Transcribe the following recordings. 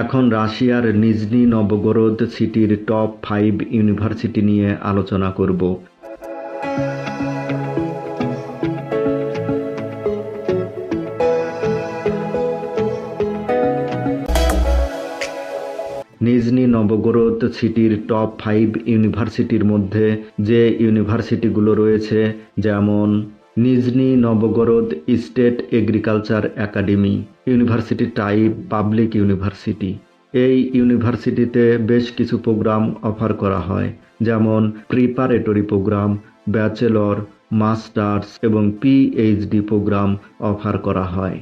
এখন রাশিয়ার নিজনি নবগরোদ সিটির টপ ফাইভ ইউনিভার্সিটি নিয়ে আলোচনা করব। নিজনি নবগরোদ সিটির টপ ফাইভ ইউনিভার্সিটির মধ্যে যে ইউনিভার্সিটিগুলো রয়েছে, যেমন Nizhny Novgorod state agriculture academy, university type public university. এই ইউনিভার্সিটিতে বেশ কিছু প্রোগ্রাম অফার করা হয়, যেমন প্রিপারেটরি প্রোগ্রাম, ব্যাচেলর, মাস্টার্স এবং পিএইচডি প্রোগ্রাম অফার করা হয়।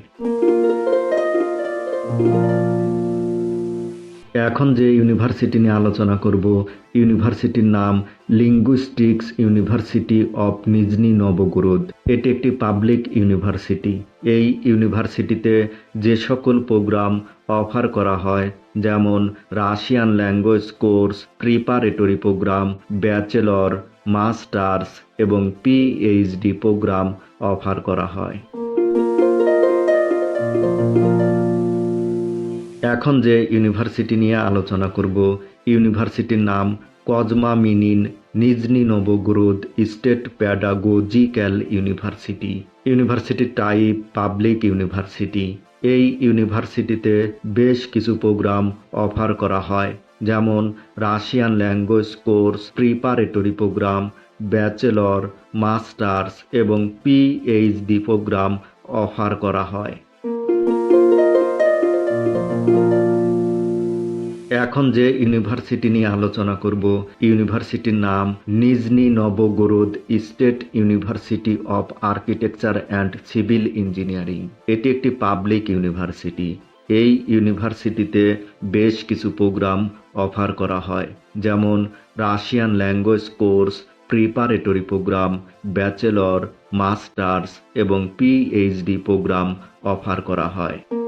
এখন যে ইউনিভার্সিটি নিয়ে আলোচনা করব, ইউনিভার্সিটির নাম linguistics university of Nizhny Novgorod এটি একটি পাবলিক ইউনিভার্সিটি এই ইউনিভার্সিটিতে যে সকল প্রোগ্রাম অফার করা হয়, যেমন Russian language course preparatory programme bachelor masters এবং পিএইচডি প্রোগ্রাম অফার করা হয়। এখন যে ইউনিভার্সিটি নিয়ে আলোচনা করব, ইউনিভার্সিটির নাম Kozma Minin Nizhny Novgorod state pedagogical university. University type public university. এই ইউনিভার্সিটিতে বেশ কিছু প্রোগ্রাম অফার করা হয়, যেমন Russian language course, preparatory programme, bachelor, masters এবং পিএইচডি প্রোগ্রাম অফার করা হয়। এখন যে ইউনিভার্সিটি নিয়ে আলোচনা করব, ইউনিভার্সিটির নাম Nizhny Novgorod state university of architecture and civil engineering. এটি একটি পাবলিক ইউনিভার্সিটি। এই ইউনিভার্সিটিতে বেশ কিছু প্রোগ্রাম অফার করা হয়, যেমন Russian language course, preparatory programme, bachelor, masters এবং পিএইচডি প্রোগ্রাম অফার করা হয়।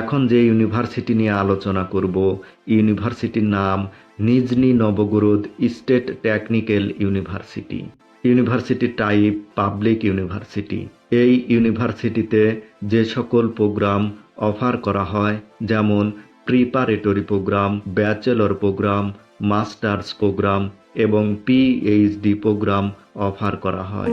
এখন যে ইউনিভার্সিটি নিয়ে আলোচনা করব ইউনিভার্সিটির নাম Nizhny Novgorod state technical university. University type public university. এই ইউনিভার্সিটিতে যে সকল প্রোগ্রাম অফার করা হয়, যেমন preparatory programme, bachelor programme, masters programme এবং পিএইচডি প্রোগ্রাম অফার করা হয়।